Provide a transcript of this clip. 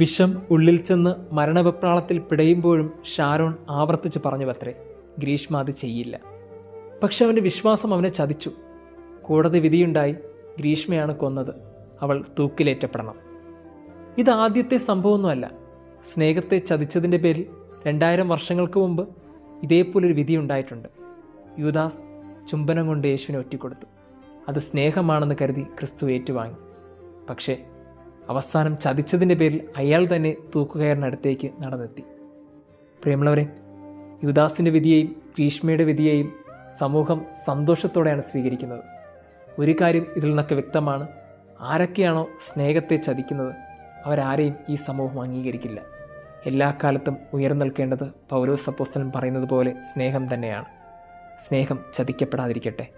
വിഷം ഉള്ളിൽ ചെന്ന് മരണവെപ്രാളത്തിൽ പിടയുമ്പോഴും ഷാരോൺ ആവർത്തിച്ച് പറഞ്ഞുവത്രേ ഗ്രീഷ്മ അത് ചെയ്യില്ല. പക്ഷെ അവന്റെ വിശ്വാസം അവനെ ചതിച്ചു. കോടതി വിധിയുണ്ടായി ഗ്രീഷ്മയാണ് കൊന്നത് അവൾ തൂക്കിലേറ്റപ്പെടണം. ഇത് ആദ്യത്തെ സംഭവമൊന്നുമല്ല. സ്നേഹത്തെ ചതിച്ചതിന്റെ പേരിൽ രണ്ടായിരം വർഷങ്ങൾക്ക് മുമ്പ് ഇതേപോലൊരു വിധി ഉണ്ടായിട്ടുണ്ട് യുദാസ് ചുംബനം കൊണ്ട് യേശുവിനെ ഒറ്റിക്കൊടുത്തു. അത് സ്നേഹമാണെന്ന് കരുതി ക്രിസ്തു ഏറ്റുവാങ്ങി. പക്ഷേ അവസാനം ചതിച്ചതിന്റെ പേരിൽ അയാൾ തന്നെ തൂക്കുകയറിനടുത്തേക്ക് നടന്നെത്തി. പ്രിയമുള്ളവരെ യുദാസിന്റെ വിധിയെയും ഗ്രീഷ്മയുടെ വിധിയെയും സമൂഹം സന്തോഷത്തോടെയാണ് സ്വീകരിക്കുന്നത്. ഒരു കാര്യം ഇതിൽ നിന്നൊക്കെ വ്യക്തമാണ്. ആരൊക്കെയാണോ സ്നേഹത്തെ ചതിക്കുന്നത് അവരാരെയും ഈ സമൂഹം അംഗീകരിക്കില്ല. എല്ലാ കാലത്തും ഉയർന്നു നിൽക്കേണ്ടത് പൗരോസപ്പോസ്തലൻ പറയുന്നത് പോലെ സ്നേഹം തന്നെയാണ്. സ്നേഹം ചതിക്കപ്പെടാതിരിക്കട്ടെ.